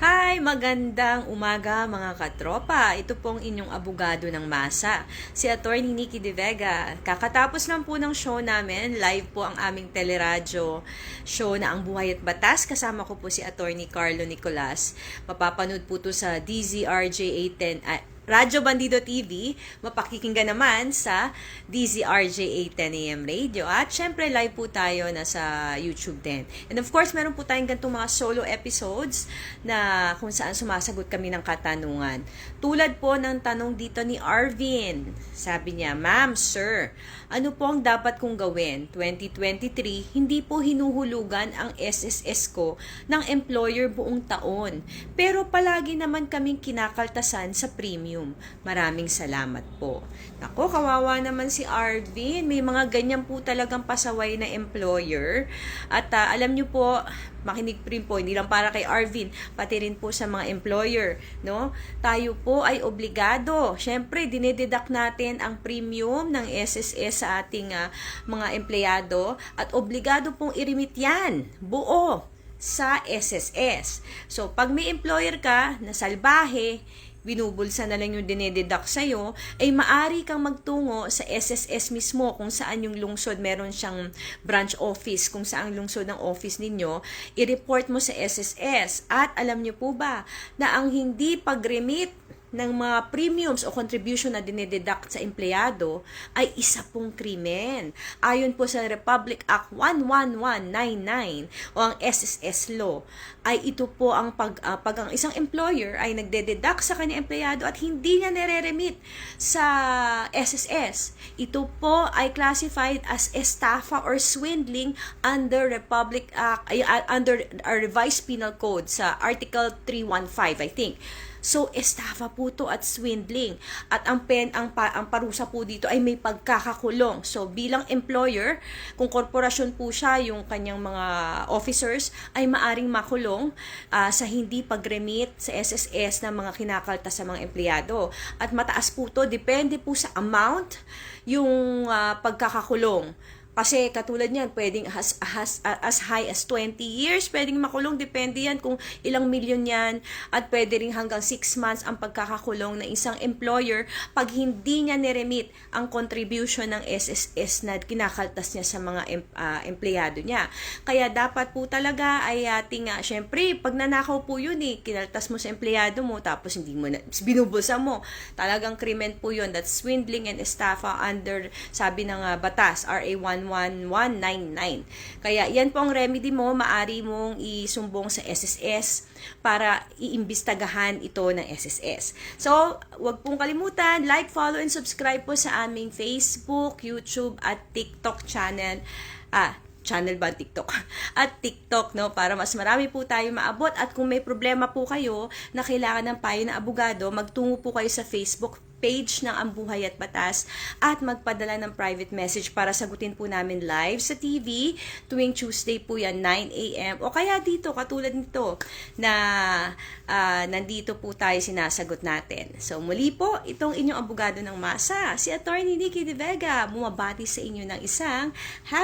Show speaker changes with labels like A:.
A: Hi! Magandang umaga mga katropa. Ito pong inyong abogado ng masa, si Attorney Nikki De Vega. Kakatapos lang po ng show namin, live po ang aming teleradyo show na Ang Buhay at Batas. Kasama ko po si Attorney Carlo Nicolas. Mapapanood po to sa DZRJ 810, ah, Radyo Bandido TV, mapakikinggan naman sa DZRJ 810 AM Radio. At syempre, live po tayo na sa YouTube din. And of course, meron po tayong ganitong mga solo episodes na kung saan sumasagot kami ng katanungan. Tulad po ng tanong dito ni Arvin. Sabi niya, Ma'am, Sir, ano po ang dapat kong gawin? 2023, hindi po hinuhulugan ang SSS ko ng employer buong taon. Pero palagi naman kaming kinakaltasan sa premium. Maraming salamat po. Nako, kawawa naman si Arvin. May mga ganyan po talagang pasaway na employer. At ah, alam niyo po, makinig rin po, hindi lang para kay Arvin, pati rin po sa mga employer, no? Tayo po ay obligado. Siyempre, dinededuct natin ang premium ng SSS sa ating ah, mga empleyado at obligado pong i-remit yan, buo sa SSS. So, pag may employer ka na salbahe, binubulsa na lang yung dinededuct sa'yo, ay maari kang magtungo sa SSS mismo kung saan yung lungsod meron siyang branch office, kung saan lungsod ng office ninyo, i-report mo sa SSS. At alam niyo po ba na ang hindi pag-remit ng mga premiums o contribution na dinededuct sa empleyado ay isa pong krimen. Ayon po sa Republic Act 11199 o ang SSS law ay ito po ang pag, ah, pag ang isang employer ay nagdededuct sa kanyang empleyado at hindi niya nire-remit sa SSS. Ito po ay classified as estafa or swindling under Republic Act ah, under our revised penal code sa Article 315 I think. So, estafa po to at swindling. At ang pen, ang, pa, ang parusa po dito ay may pagkakakulong. So, bilang employer, kung korporasyon po siya, yung kanyang mga officers, ay maaring makulong ah, sa hindi pag-remit sa SSS ng mga kinakaltas sa mga empleyado. At mataas po to, depende po sa amount yung ah, pagkakakulong. Kasi katulad niyan, pwedeng as, as, as high as 20 years, pwedeng makulong, depende yan kung ilang milyon yan, at pwede rin hanggang 6 months ang pagkakakulong ng isang employer pag hindi niya niremit ang contribution ng SSS na kinakaltas niya sa mga em, ah, empleyado niya. Kaya dapat po talaga ay ating, uh, syempre, pag nanakaw po yun eh, kinaltas mo sa empleyado mo, tapos hindi mo na, binubulsa mo, talagang krimen po yun, that's swindling and estafa under, sabi ng ah, batas, RA 11199. Kaya yan po ang remedy mo, maari mong isumbong sa SSS para iimbistagahan ito ng SSS. So, wag pong kalimutan, like, follow, and subscribe po sa aming Facebook, YouTube, at TikTok channel. Ah, channel ba TikTok? At TikTok, no? Para mas marami po tayo maabot. At kung may problema po kayo na kailangan ng payo ng abogado, magtungo po kayo sa Facebook page ng Ang Buhay at Batas at magpadala ng private message para sagutin po namin live sa TV tuwing Tuesday po yan 9 a.m. o kaya dito katulad nito na ah, nandito po tayo sinasagot natin. So muli po itong inyong abogado ng masa si Attorney Nikki De Vega bumabati sa inyo ng isang happy